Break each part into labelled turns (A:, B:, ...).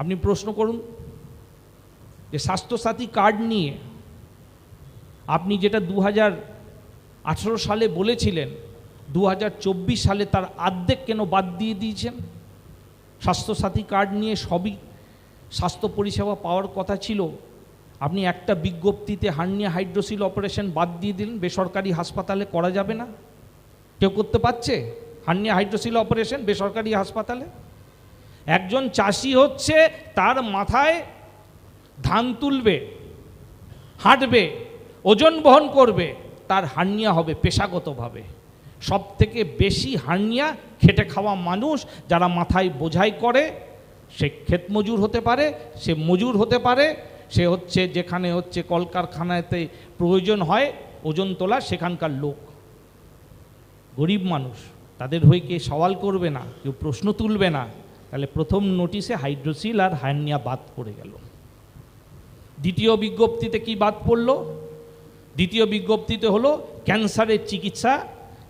A: আপনি প্রশ্ন করুন যে স্বাস্থ্যসাথী কার্ড নিয়ে আপনি যেটা দু হাজার আঠেরো সালে বলেছিলেন দু হাজার চব্বিশ সালে তার আর্ধেক কেন বাদ দিয়ে দিয়েছেন? স্বাস্থ্যসাথী কার্ড নিয়ে সবই স্বাস্থ্য পরিষেবা পাওয়ার কথা ছিল। আপনি একটা বিজ্ঞপ্তিতে হার্নিয়া হাইড্রোসিল অপারেশন বাদ দিয়ে দিলেন, বেসরকারি হাসপাতালে করা যাবে না? কেউ করতে পারছে হার্নিয়া হাইড্রোসিল অপারেশন বেসরকারি হাসপাতালে? একজন চাষি হচ্ছে, তার মাথায় ধান তুলবে, হাঁটবে, ওজন বহন করবে, তার হার্নিয়া হবে পেশাগতভাবে। সব থেকে বেশি হার্নিয়া খেটে খাওয়া মানুষ যারা মাথায় বোঝাই করে, সে ক্ষেত মজুর হতে পারে, সে মজুর হতে পারে, সে হচ্ছে যেখানে হচ্ছে কলকারখানাতে প্রয়োজন হয়, ওজন তোলা সেখানকার লোক। গরিব মানুষ, তাদের হয়ে কে সওয়াল করবে না, কেউ প্রশ্ন তুলবে না। তাহলে প্রথম নোটিশে হাইড্রোসিল আর হার্নিয়া বাদ পড়ে গেল। দ্বিতীয় বিজ্ঞপ্তিতে কি বাদ পড়ল? দ্বিতীয় বিজ্ঞপ্তিতে হলো ক্যান্সারের চিকিৎসা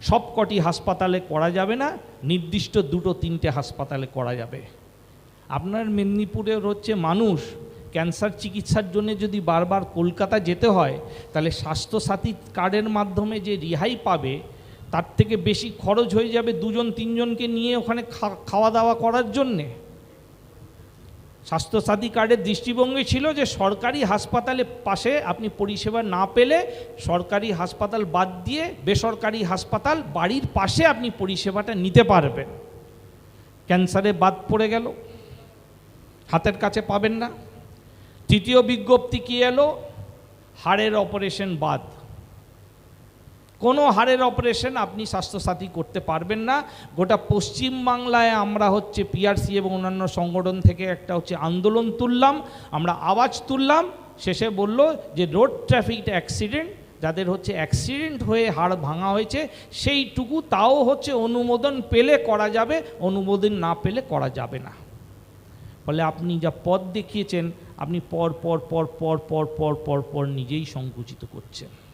A: সব কটি হাসপাতালে করা যাবে না, নির্দিষ্ট দুটো তিনটে হাসপাতালে করা যাবে। আপনার মেদিনীপুরের হচ্ছে মানুষ ক্যান্সার চিকিৎসার জন্য যদি বারবার কলকাতা যেতে হয়, তাহলে স্বাস্থ্যসাথী কার্ডের মাধ্যমে যে রিহাই পাবে তার থেকে বেশি খরচ হয়ে যাবে দুজন, তিনজনকে নিয়ে ওখানে খাওয়া দাওয়া করার জন্যে। স্বাস্থ্যসাথী কার্ডের দৃষ্টিভঙ্গি ছিল যে সরকারি হাসপাতালে পাশে আপনি পরিষেবা না পেলে সরকারি হাসপাতাল বাদ দিয়ে বেসরকারি হাসপাতাল বাড়ির পাশে আপনি পরিষেবাটা নিতে পারবেন। ক্যান্সারে বাদ পড়ে গেল, হাতের কাছে পাবেন না। তৃতীয় বিজ্ঞপ্তি কি এলো? হাড়ের অপারেশন বাদ। কোনো হাড়ের অপারেশন আপনি স্বাস্থ্যসাথী করতে পারবেন না। গোটা পশ্চিম বাংলায় আমরা হচ্ছে পিআরসি এবং অন্যান্য সংগঠন থেকে একটা হচ্ছে আন্দোলন তুললাম। আমরা আওয়াজ তুললাম। শেষে বলল যে রোড ট্রাফিক অ্যাক্সিডেন্ট, যাদের হচ্ছে অ্যাক্সিডেন্ট হয়ে হাড় ভাঙা হয়েছে, সেইটুকু তাও হচ্ছে অনুমোদন পেলে করা যাবে, অনুমোদন না পেলে করা যাবে না। ফলে আপনি যা পথ দেখিয়েছেন, আপনি পর পর পর পর পর পর পর পর নিজেই সংকুচিত করছেন।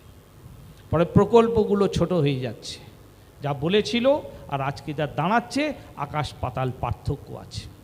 A: পরে প্রকল্পগুলো ছোট হয়ে যাচ্ছে। যা বলেছিল আর আজকে যা দাঁড়াচ্ছে, আকাশ পাতাল পার্থক্য আছে।